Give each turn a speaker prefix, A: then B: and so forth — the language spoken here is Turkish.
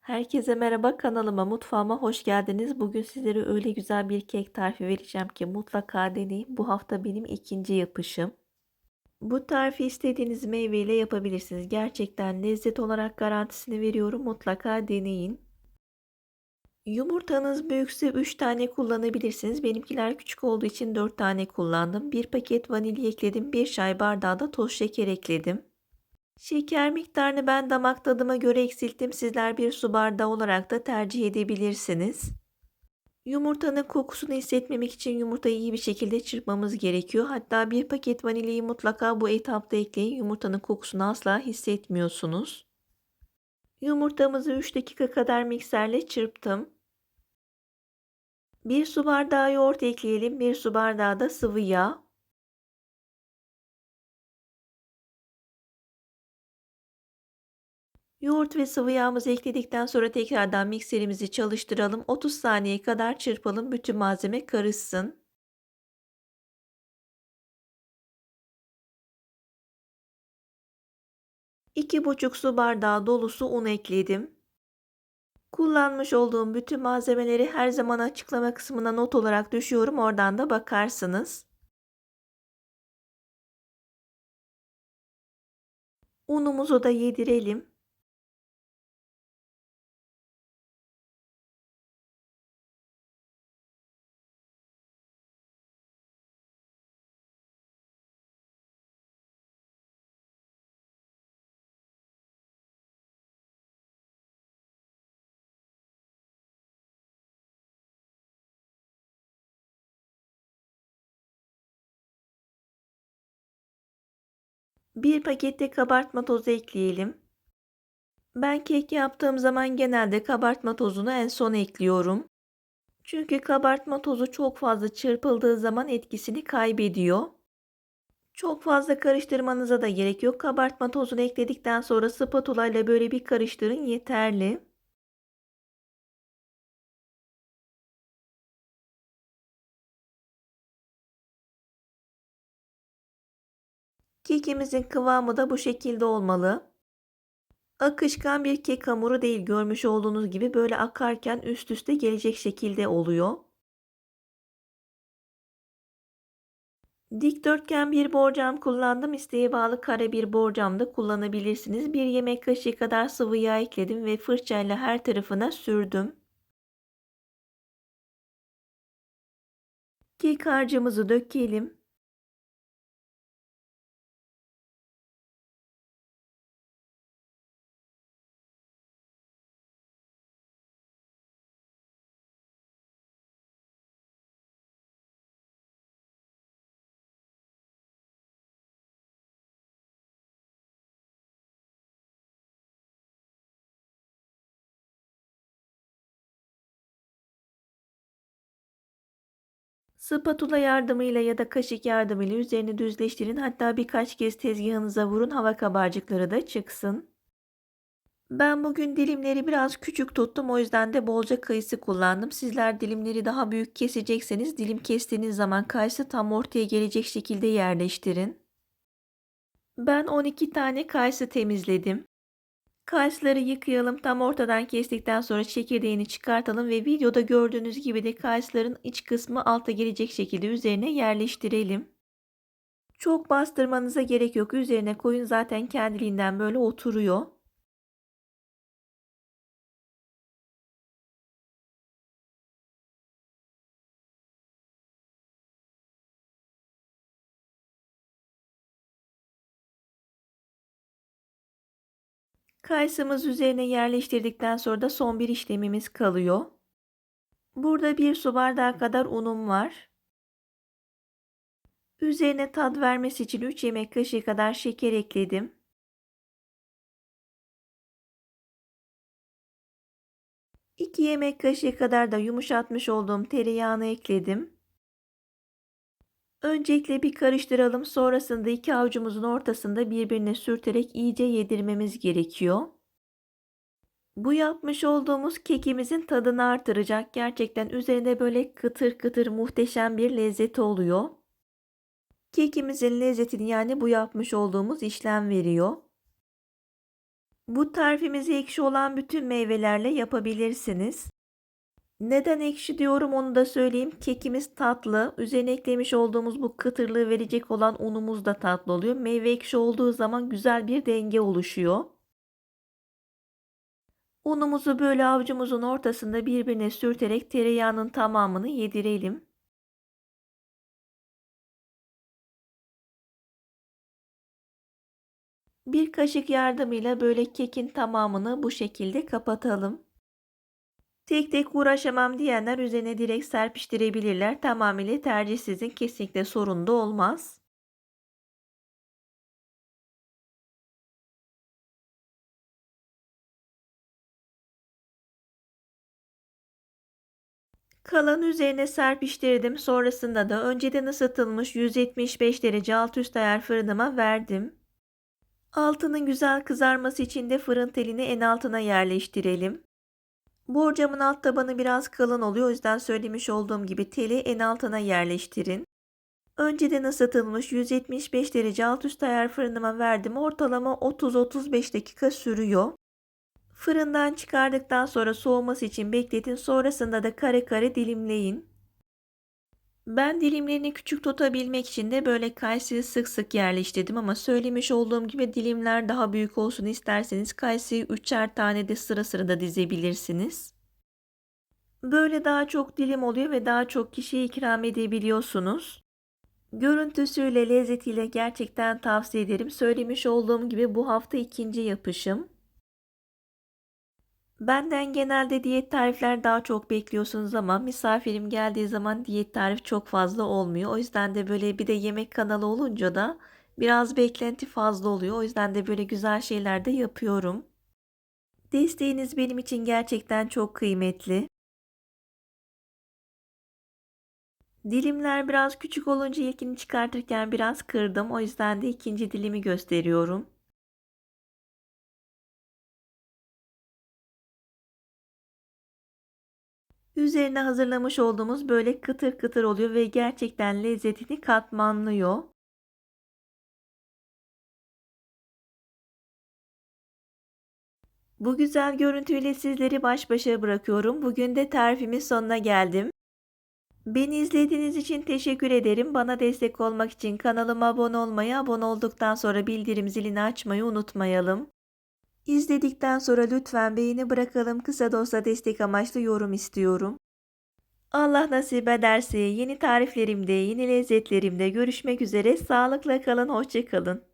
A: Herkese merhaba kanalıma mutfağıma hoş geldiniz. Bugün sizlere öyle güzel bir kek tarifi vereceğim ki mutlaka deneyin. Bu hafta benim ikinci yapışım. Bu tarifi istediğiniz meyveyle yapabilirsiniz. Gerçekten lezzet olarak garantisini veriyorum. Mutlaka deneyin. Yumurtanız büyükse 3 tane kullanabilirsiniz. Benimkiler küçük olduğu için 4 tane kullandım. 1 paket vanilya ekledim. 1 çay bardağı da toz şeker ekledim. Şeker miktarını ben damak tadıma göre eksilttim. Sizler bir su bardağı olarak da tercih edebilirsiniz. Yumurtanın kokusunu hissetmemek için yumurtayı iyi bir şekilde çırpmamız gerekiyor. Hatta bir paket vanilyayı mutlaka bu etapta ekleyin. Yumurtanın kokusunu asla hissetmiyorsunuz. Yumurtamızı 3 dakika kadar mikserle çırptım. 1 su bardağı yoğurt ekleyelim. 1 su bardağı da sıvı yağ. Yoğurt ve sıvı yağımızı ekledikten sonra tekrardan mikserimizi çalıştıralım. 30 saniye kadar çırpalım. Bütün malzeme karışsın. İki buçuk su bardağı dolusu un ekledim. Kullanmış olduğum bütün malzemeleri her zaman açıklama kısmına not olarak düşüyorum. Oradan da bakarsınız. Unumuzu da yedirelim. Bir pakette kabartma tozu ekleyelim. Ben kek yaptığım zaman genelde kabartma tozunu en son ekliyorum. Çünkü kabartma tozu çok fazla çırpıldığı zaman etkisini kaybediyor. Çok fazla karıştırmanıza da gerek yok. Kabartma tozunu ekledikten sonra spatula ile böyle bir karıştırın yeterli. Kekimizin kıvamı da bu şekilde olmalı. Akışkan bir kek hamuru değil görmüş olduğunuz gibi böyle akarken üst üste gelecek şekilde oluyor. Dikdörtgen bir borcam kullandım. İsteğe bağlı kare bir borcam da kullanabilirsiniz. Bir yemek kaşığı kadar sıvı yağ ekledim ve fırçayla her tarafına sürdüm. Kek harcımızı dökelim. Spatula yardımıyla ya da kaşık yardımıyla üzerini düzleştirin. Hatta birkaç kez tezgahınıza vurun hava kabarcıkları da çıksın. Ben bugün dilimleri biraz küçük tuttum o yüzden de bolca kayısı kullandım. Sizler dilimleri daha büyük kesecekseniz dilim kestiğiniz zaman kayısı tam ortaya gelecek şekilde yerleştirin. Ben 12 tane kayısı temizledim. Kayısıları yıkayalım. Tam ortadan kestikten sonra çekirdeğini çıkartalım ve videoda gördüğünüz gibi de kayısıların iç kısmı alta gelecek şekilde üzerine yerleştirelim. Çok bastırmanıza gerek yok. Üzerine koyun zaten kendiliğinden böyle oturuyor. Kayısımız üzerine yerleştirdikten sonra da son bir işlemimiz kalıyor. Burada bir su bardağı kadar unum var. Üzerine tat vermesi için 3 yemek kaşığı kadar şeker ekledim. İki yemek kaşığı kadar da yumuşatmış olduğum tereyağını ekledim. Öncelikle bir karıştıralım. Sonrasında iki avucumuzun ortasında birbirine sürterek iyice yedirmemiz gerekiyor. Bu yapmış olduğumuz kekimizin tadını artıracak. Gerçekten üzerinde böyle kıtır kıtır muhteşem bir lezzeti oluyor. Kekimizin lezzetini yani bu yapmış olduğumuz işlem veriyor. Bu tarifimizi ekşi olan bütün meyvelerle yapabilirsiniz. Neden ekşi diyorum onu da söyleyeyim. Kekimiz tatlı. Üzerine eklemiş olduğumuz bu kıtırlığı verecek olan unumuz da tatlı oluyor. Meyve ekşi olduğu zaman güzel bir denge oluşuyor. Unumuzu böyle avucumuzun ortasında birbirine sürterek tereyağının tamamını yedirelim. Bir kaşık yardımıyla böyle kekin tamamını bu şekilde kapatalım. Tek tek uğraşamam diyenler üzerine direkt serpiştirebilirler. Tamamıyla tercih sizin kesinlikle sorun da olmaz. Kalan üzerine serpiştirdim. Sonrasında da önceden ısıtılmış 175 derece alt üst ayar fırınıma verdim. Altının güzel kızarması için de fırın telini en altına yerleştirelim. Borcamın alt tabanı biraz kalın oluyor. O yüzden söylemiş olduğum gibi teli en altına yerleştirin. Önceden ısıtılmış 175 derece alt üst ayar fırınıma verdim. Ortalama 30-35 dakika sürüyor. Fırından çıkardıktan sonra soğuması için bekletin. Sonrasında da kare kare dilimleyin. Ben dilimlerini küçük tutabilmek için de böyle kayısıyı sık sık yerleştirdim ama söylemiş olduğum gibi dilimler daha büyük olsun isterseniz kayısıyı üçer tane de sıra sıra da dizebilirsiniz. Böyle daha çok dilim oluyor ve daha çok kişiye ikram edebiliyorsunuz. Görüntüsüyle lezzetiyle gerçekten tavsiye ederim. Söylemiş olduğum gibi bu hafta ikinci yapışım. Benden genelde diyet tarifler daha çok bekliyorsunuz ama misafirim geldiği zaman diyet tarif çok fazla olmuyor. O yüzden de böyle bir de yemek kanalı olunca da biraz beklenti fazla oluyor. O yüzden de böyle güzel şeyler de yapıyorum. Desteğiniz benim için gerçekten çok kıymetli. Dilimler biraz küçük olunca ilkini çıkartırken biraz kırdım. O yüzden de ikinci dilimi gösteriyorum. Üzerine hazırlamış olduğumuz böyle kıtır kıtır oluyor ve gerçekten lezzetini katmanlıyor. Bu güzel görüntüyle sizleri baş başa bırakıyorum. Bugün de tarifimin sonuna geldim. Beni izlediğiniz için teşekkür ederim. Bana destek olmak için kanalıma abone olmayı, abone olduktan sonra bildirim zilini açmayı unutmayalım. İzledikten sonra lütfen beğeni bırakalım. Kısa da olsa destek amaçlı yorum istiyorum. Allah nasip ederse yeni tariflerimde, yeni lezzetlerimde görüşmek üzere. Sağlıkla kalın, hoşça kalın.